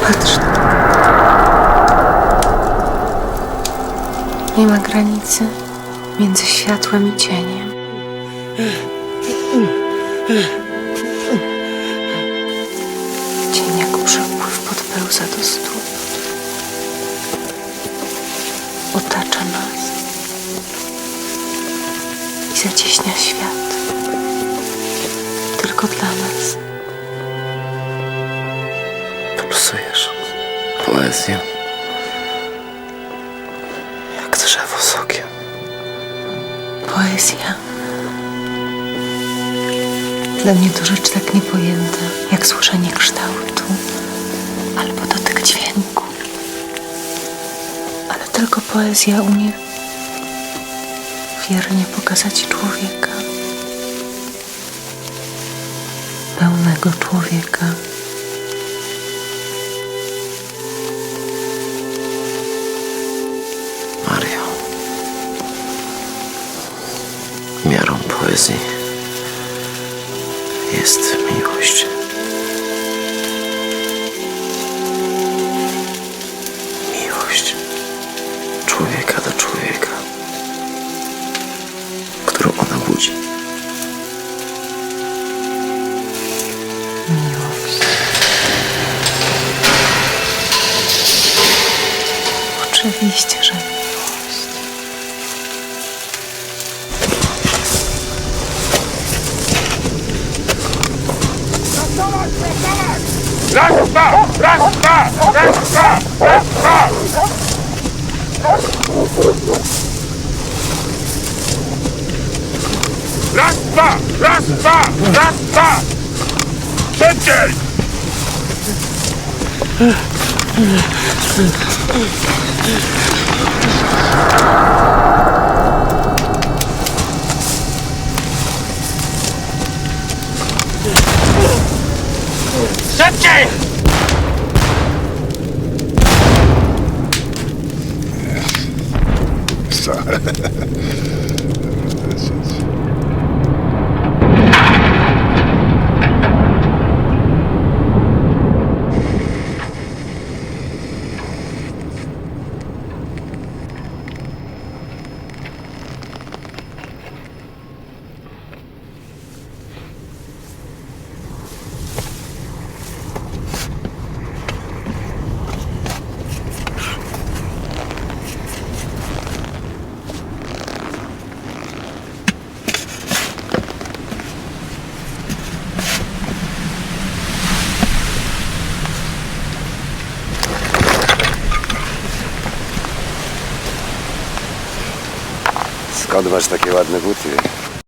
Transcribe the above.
Patrz. Nie ma granicy między światłem i cieniem. Cień jak przepływ podpełza do stóp. Zacieśnia świat. Tylko dla nas. Pulsujesz poezją. Jak drzewo sokiem. Poezja. Dla mnie to rzecz tak niepojęta, jak słyszenie kształtu albo dotyk dźwięku. Ale tylko poezja umie wiernie pokazać człowieka. Pełnego człowieka. Mario. Miarą poezji jest miłość. Заживись, тяжело. Раз-два! Раз-два! Раз-два! Раз-два! Раз-два! Раз-два! Раз-два! Сядь! Szybciej! Sorry. Skąd masz takie ładne buty?